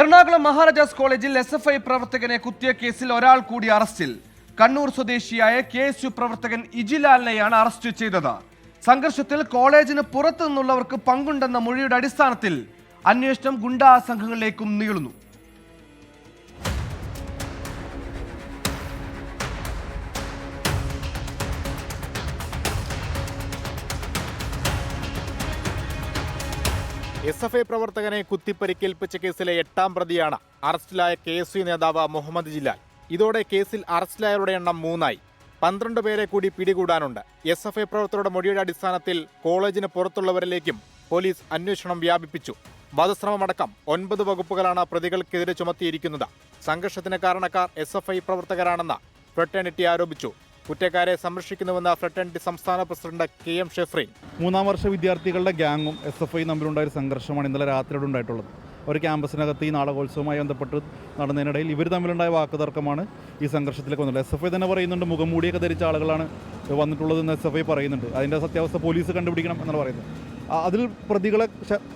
എറണാകുളം മഹാരാജാസ് കോളേജിൽ S F I പ്രവർത്തകനെ കുത്തിയ കേസിൽ ഒരാൾ കൂടി അറസ്റ്റിൽ. കണ്ണൂർ സ്വദേശിയായ കെ എസ് യു പ്രവർത്തകൻ ഇജിലാലിനെയാണ് അറസ്റ്റ് ചെയ്തത്. സംഘർഷത്തിൽ കോളേജിന് പുറത്തു നിന്നുള്ളവർക്ക് പങ്കുണ്ടെന്ന മൊഴിയുടെ അടിസ്ഥാനത്തിൽ അന്വേഷണം ഗുണ്ടാ സംഘങ്ങളിലേക്കും നീളുന്നു. എസ് എഫ് ഐ പ്രവർത്തകനെ കുത്തിപ്പരിക്കേൽപ്പിച്ച കേസിലെ എട്ടാം പ്രതിയാണ് അറസ്റ്റിലായ കെ എസ് യു നേതാവ് മുഹമ്മദ് ജിലാൽ. ഇതോടെ കേസിൽ അറസ്റ്റിലായവരുടെ എണ്ണം മൂന്നായി. പന്ത്രണ്ട് പേരെ കൂടി പിടികൂടാനുണ്ട്. എസ് എഫ് ഐ പ്രവർത്തകരുടെ മൊഴിയുടെ അടിസ്ഥാനത്തിൽ കോളേജിന് പുറത്തുള്ളവരിലേക്കും പോലീസ് അന്വേഷണം വ്യാപിപ്പിച്ചു. വധശ്രമമടക്കം ഒൻപത് വകുപ്പുകളാണ് പ്രതികൾക്കെതിരെ ചുമത്തിയിരിക്കുന്നത്. സംഘർഷത്തിന് കാരണക്കാർ എസ് എഫ് ഐ പ്രവർത്തകരാണെന്ന് ഫ്രട്ടേണിറ്റി ആരോപിച്ചു. കുറ്റക്കാരെ സംരക്ഷിക്കുന്നുവെന്ന് ഫ്രട്ടേണിറ്റി സംസ്ഥാന പ്രസിഡന്റ് കെ എം ഷെഫ്രീൻ. മൂന്നാം വർഷ വിദ്യാർത്ഥികളുടെ ഗ്യാങ്ങും എസ് എഫ് ഐ തമ്മിലുണ്ടായ ഒരു സംഘർഷമാണ് ഇന്നലെ രാത്രിയോടെ ഉണ്ടായിട്ടുള്ളത്. ഒരു ക്യാമ്പസിനകത്ത് ഈ നാടകോത്സവവുമായി ബന്ധപ്പെട്ട് നടന്നതിനിടയിൽ ഇവർ തമ്മിലുണ്ടായ വാക്കുതർക്കമാണ് ഈ സംഘർഷത്തിലേക്ക് വന്നത്. എസ് എഫ് ഐ തന്നെ പറയുന്നുണ്ട് മുഖംമൂടിയൊക്കെ ധരിച്ച ആളുകളാണ് വന്നിട്ടുള്ളതെന്ന് എസ് എഫ് ഐ പറയുന്നുണ്ട്. അതിന്റെ സത്യാവസ്ഥ പോലീസ് കണ്ടുപിടിക്കണം എന്നാണ് പറയുന്നത്. അതിൽ പ്രതികളെ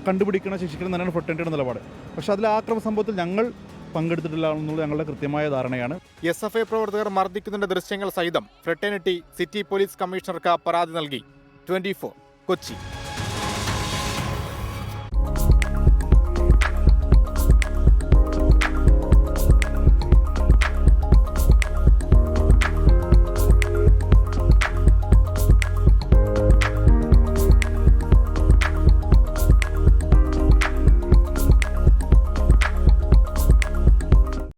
കണ്ടുപിടിക്കണം ശിക്ഷിക്കണം തന്നെയാണ് ഫ്രട്ടേണിറ്റിയുടെ നിലപാട്. പക്ഷേ അതിൽ ആക്രമ സംഭവത്തിൽ ഞങ്ങൾ പങ്കെടുത്തിട്ടില്ല എന്നുള്ളത് ഞങ്ങളുടെ കൃത്യമായ ധാരണയാണ്. എസ് എഫ് ഐ പ്രവർത്തകർ മർദ്ദിക്കുന്നതിന്റെ ദൃശ്യങ്ങൾ സഹിതം ഫ്രട്ടേണിറ്റി സിറ്റി പോലീസ് കമ്മീഷണർക്ക് പരാതി നൽകി. ട്വന്റി കൊച്ചി.